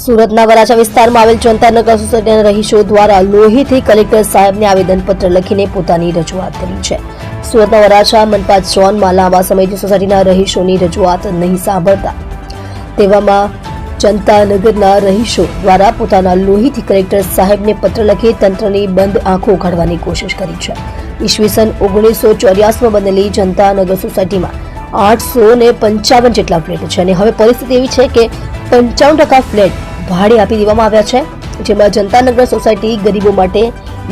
સુરતના વરાછા વિસ્તારમાં આવેલ જનતાનગર સોસાયટીના રહીશો દ્વારા લોહીથી કલેક્ટર સાહેબને આવેદનપત્ર લખીને પોતાની રજૂઆત કરી છે. સુરતના વરાછા મનપા ઝોનમાં લાંબા સમયથી સોસાયટીના રહીશોની રજૂઆત નહીં સાંભળતા. તેવામાં જનતાનગરના રહીશો દ્વારા પોતાના લોહીથી કલેક્ટર સાહેબને પત્ર લખી તંત્રની બંધ આંખો ઉઘાડવાની કોશિશ કરી છે. ઈસવીસન ઓગણીસો ચોર્યાસીમાં બનેલી જનતાનગર સોસાયટીમાં આઠસો ને પંચાવન જેટલા ફ્લેટ છે અને હવે પરિસ્થિતિ એવી છે કે પંચાવન ટકા ફ્લેટ ભાડે આપી દેવામાં આવ્યા છે, જેમાં જનતાનગર સોસાયટી ગરીબો માટે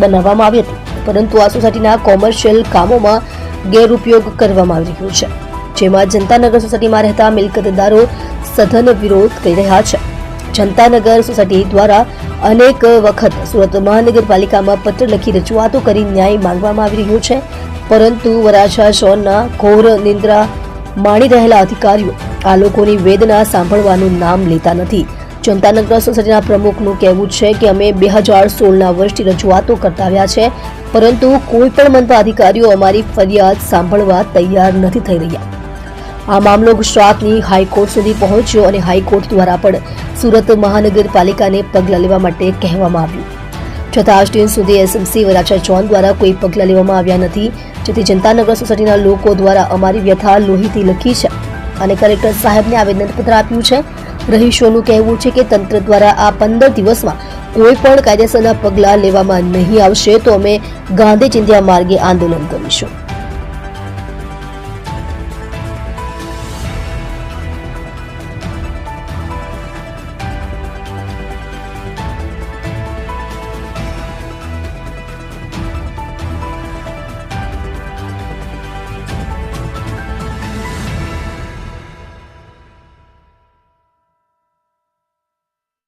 બનાવવામાં આવી હતી. પરંતુ આ સોસાયટીના કોમર્શિયલ કામોમાં ગેરઉપયોગ કરવામાં આવી રહ્યો છે, જેમાં જનતાનગર સોસાયટીમાં રહેતા મિલકતદારો સઘન વિરોધ કરી રહ્યા છે. જનતાનગર સોસાયટી દ્વારા અનેક વખત સુરત મહાનગરપાલિકામાં પત્ર લખી રજૂઆતો કરી ન્યાય માંગવામાં આવી રહ્યો છે, પરંતુ વરાછા ઝોનના ઘોર નિંદ્રા માણી રહેલા અધિકારીઓ આ લોકોની વેદના સાંભળવાનું નામ લેતા નથી. જનતાનગર સોસાયટીના પ્રમુખનું કહેવું છે કે અમે બે હજાર સોળના વર્ષથી રજૂઆતો કરતા આવ્યા છે, પરંતુ કોઈ પણ મનપા અધિકારીઓ અમારી ફરિયાદ સાંભળવા તૈયાર નથી થઈ રહ્યા. આ મામલો ગુજરાતની હાઈકોર્ટ સુધી પહોંચ્યો અને હાઈકોર્ટ દ્વારા પણ સુરત મહાનગરપાલિકાને પગલાં લેવા માટે કહેવામાં આવ્યું. છતાં આજ દિન સુધી એસએમસી વરાછા ઝોન દ્વારા કોઈ પગલાં લેવામાં આવ્યા નથી, જેથી જનતાનગર સોસાયટીના લોકો દ્વારા અમારી વ્યથા લોહીથી લખી છે. અને કલેક્ટર સાહેબને આવેદનપત્ર આપ્યું છે. રહીશોનું કહેવું છે કે તંત્ર દ્વારા આ પંદર દિવસમાં કોઈ પણ કાયદેસરના પગલાં લેવામાં નહીં આવશે, તો અમે ગાંધી ચિંધ્યા માર્ગે આંદોલન કરીશું.